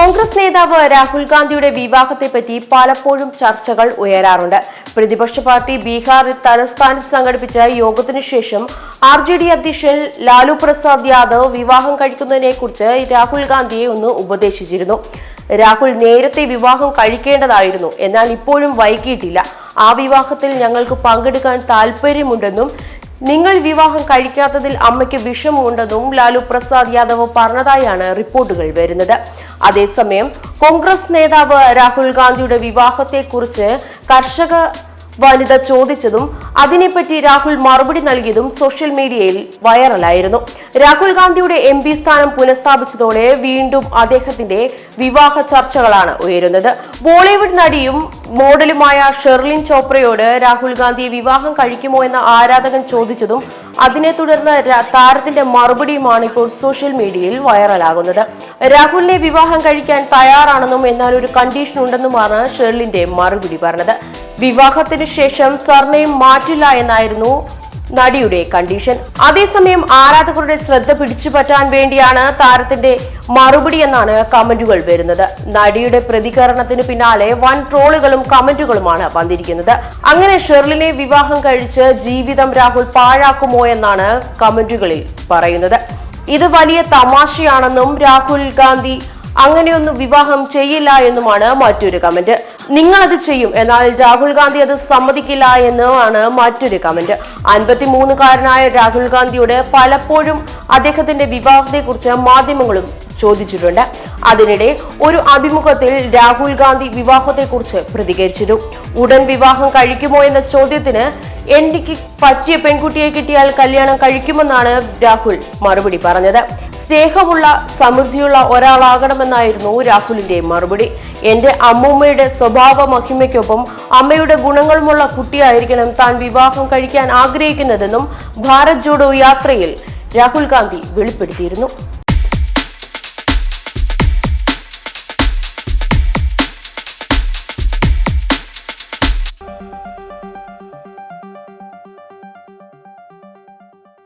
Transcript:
കോൺഗ്രസ് നേതാവ് രാഹുൽ ഗാന്ധിയുടെ വിവാഹത്തെപ്പറ്റി പലപ്പോഴും ചർച്ചകൾ ഉയരാറുണ്ട്. പ്രതിപക്ഷ പാർട്ടി ബീഹാറിൽ തലസ്ഥാനത്ത് സംഘടിപ്പിച്ച യോഗത്തിനു ശേഷം ആർ ജെ ഡി അധ്യക്ഷൻ ലാലു പ്രസാദ് യാദവ് വിവാഹം കഴിക്കുന്നതിനെക്കുറിച്ച് രാഹുൽ ഗാന്ധിയെ ഒന്ന് ഉപദേശിച്ചിരുന്നു. രാഹുൽ നേരത്തെ വിവാഹം കഴിക്കേണ്ടതായിരുന്നു. എന്നാൽ ഇപ്പോഴും വൈകിയിട്ടില്ല. ആ വിവാഹത്തിൽ ഞങ്ങൾക്ക് പങ്കെടുക്കാൻ താല്പര്യമുണ്ടെന്നും നിങ്ങൾ വിവാഹം കഴിക്കാത്തതിൽ അമ്മയ്ക്ക് വിഷമമുണ്ടെന്നും ലാലു പ്രസാദ് യാദവ് പറഞ്ഞതായാണ് റിപ്പോർട്ടുകൾ വരുന്നത്. അതേസമയം കോൺഗ്രസ് നേതാവ് രാഹുൽ ഗാന്ധിയുടെ വിവാഹത്തെക്കുറിച്ച് കർഷക വനിത ചോദിച്ചതും അതിനെപ്പറ്റി രാഹുൽ മറുപടി നൽകിയതും സോഷ്യൽ മീഡിയയിൽ വൈറലായിരുന്നു. രാഹുൽ ഗാന്ധിയുടെ എം പി സ്ഥാനം പുനഃസ്ഥാപിച്ചതോടെ വീണ്ടും അദ്ദേഹത്തിന്റെ വിവാഹ ചർച്ചകളാണ് ഉയരുന്നത്. ബോളിവുഡ് നടിയും മോഡലുമായ ഷെർലിൻ ചോപ്രയോട് രാഹുൽ ഗാന്ധി വിവാഹം കഴിക്കുമോ എന്ന ആരാധകൻ ചോദിച്ചതും അതിനെ തുടർന്ന് താരത്തിന്റെ മറുപടിയുമാണ് ഇപ്പോൾ സോഷ്യൽ മീഡിയയിൽ വൈറലാകുന്നത്. രാഹുലിനെ വിവാഹം കഴിക്കാൻ തയ്യാറാണെന്നും എന്നാൽ ഒരു കണ്ടീഷൻ ഉണ്ടെന്നുമാണ് ഷെർലിന്റെ മറുപടി പറഞ്ഞത്. വിവാഹത്തിനു ശേഷം സർനെയും മാറ്റില്ല എന്നായിരുന്നു നടിയുടെ കണ്ടീഷൻ. അതേസമയം ആരാധകരുടെ ശ്രദ്ധ പിടിച്ചുപറ്റാൻ വേണ്ടിയാണ് താരത്തിന്റെ മറുപടി എന്നാണ് കമന്റുകൾ വരുന്നത്. നടിയുടെ പ്രതികരണത്തിന് പിന്നാലെ വൻ ട്രോളുകളും കമന്റുകളുമാണ് വന്നിരിക്കുന്നത്. അങ്ങനെ ഷെർലിനെ വിവാഹം കഴിച്ച് ജീവിതം രാഹുൽ പാഴാക്കുമോ എന്നാണ് കമന്റുകളിൽ പറയുന്നത്. ഇത് വലിയ തമാശയാണെന്നും രാഹുൽ ഗാന്ധി അങ്ങനെയൊന്നും വിവാഹം ചെയ്യില്ല എന്നുമാണ് മറ്റൊരു കമന്റ് നിങ്ങൾ അത് ചെയ്യും. എന്നാൽ രാഹുൽ ഗാന്ധി അത് സമ്മതിക്കില്ല എന്നുമാണ് മറ്റൊരു കമന്റ് അൻപത്തിമൂന്നുകാരനായ രാഹുൽ ഗാന്ധിയോട് പലപ്പോഴും അദ്ദേഹത്തിന്റെ വിവാഹത്തെക്കുറിച്ച് മാധ്യമങ്ങളും ചോദിച്ചിട്ടുണ്ട്. അതിനിടെ ഒരു അഭിമുഖത്തിൽ രാഹുൽ ഗാന്ധി വിവാഹത്തെക്കുറിച്ച് പ്രതികരിച്ചിരുന്നു. ഉടൻ വിവാഹം കഴിക്കുമോ എന്ന ചോദ്യത്തിന് എനിക്ക് പറ്റിയ പെൺകുട്ടിയെ കിട്ടിയാൽ കല്യാണം കഴിക്കുമെന്നാണ് രാഹുൽ മറുപടി പറഞ്ഞത്. സ്നേഹമുള്ള സമൃദ്ധിയുള്ള ഒരാളാകണമെന്നായിരുന്നു രാഹുലിന്റെ മറുപടി. എന്റെ അമ്മൂമ്മയുടെ സ്വഭാവ മഹിമയ്ക്കൊപ്പം അമ്മയുടെ ഗുണങ്ങളുമുള്ള കുട്ടിയായിരിക്കണം താൻ വിവാഹം കഴിക്കാൻ ആഗ്രഹിക്കുന്നതെന്നും ഭാരത് ജോഡോ യാത്രയിൽ രാഹുൽ ഗാന്ധി വെളിപ്പെടുത്തിയിരുന്നു.